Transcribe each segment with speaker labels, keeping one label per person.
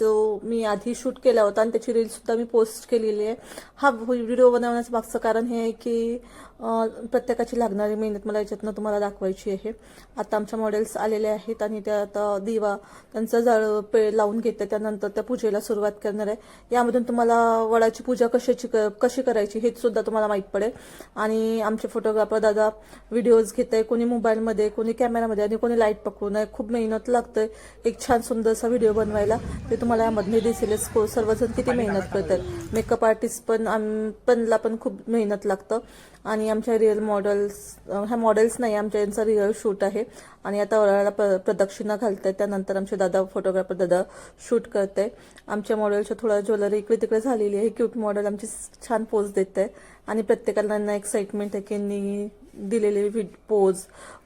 Speaker 1: जो मी आधी शूट केला होता आणि त्याची रीलसुद्धा मी पोस्ट केलेली आहे. हा व्हिडिओ बनवण्याचं मागचं कारण हे आहे की प्रत्येकाची लागणारी मेहनत मला याच्यातनं तुम्हाला दाखवायची आहे. आता आमच्या मॉडेल्स आलेले आहेत आणि त्या आता दिवा त्यांचं जळ पे लावून घेते. त्यानंतर त्या पूजेला सुरुवात करणार आहे. यामधून तुम्हाला वडाची पूजा कशाची क- कशी करायची हे सुद्धा तुम्हाला माहीत पडेल. आणि आमचे फोटोग्राफर दादा व्हिडिओज घेत आहे कोणी मोबाईलमध्ये कोणी कॅमेरामध्ये आणि कोणी लाइट पकडून. आहे खूप मेहनत लागतंय एक छान सुंदरसा व्हिडिओ बनवायला. ते तुम्हाला यामधले दिसेलच को- सर्वजण किती मेहनत करतात. मेकअप आर्टिस्ट पण आम- पणला पण खूप मेहनत लागतं. आणि आमच्या रिअल मॉडेल्स ह्या मॉडेल्स नाही आमच्या यांचा रिअल शूट आहे. आणि आता वराळाला प्र प्रदक्षिणा घालताय त्यानंतर आमचे दादा फोटोग्राफर दादा शूट करताय. आमच्या मॉडेलच्या थोडा ज्वेलरी इकडे तिकडे झालेली आहे. क्यूट मॉडेल आमची छान पोज देत आहे आणि प्रत्येकाला एक्साइटमेंट आहे की दिलेले व्हिड पोज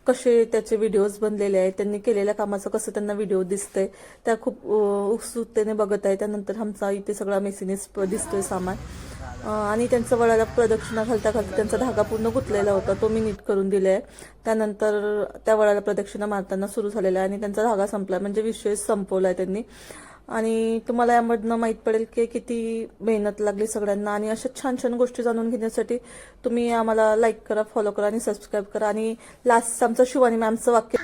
Speaker 1: कसे त्याचे व्हिडिओज बनलेले आहेत त्यांनी केलेल्या कामाचं कसं त्यांना व्हिडिओ दिसतंय त्या खूप उत्सुकतेने बघत आहे. त्यानंतर आमचा इथे सगळा मेसिनेस दिसतोय सामान. आणि त्यांचं वळाला प्रदक्षिणा घालता घालता त्यांचा धागा पूर्ण गुतलेला होता. तो मी नीट करून दिला आहे त्यानंतर त्या वळाला प्रदक्षिणा मारताना सुरू झालेला आहे आणि त्यांचा धागा संपला. म्हणजे विषय संपवला आहे त्यांनी. आणि तुम्हाला यामधनं माहीत पडेल की किती मेहनत लागली सगळ्यांना. आणि अशा छान छान गोष्टी जाणून घेण्यासाठी तुम्ही आम्हाला लाईक करा फॉलो करा आणि सबस्क्राईब करा. आणि लास्ट आमचं शिवानी मॅमचं वाक्य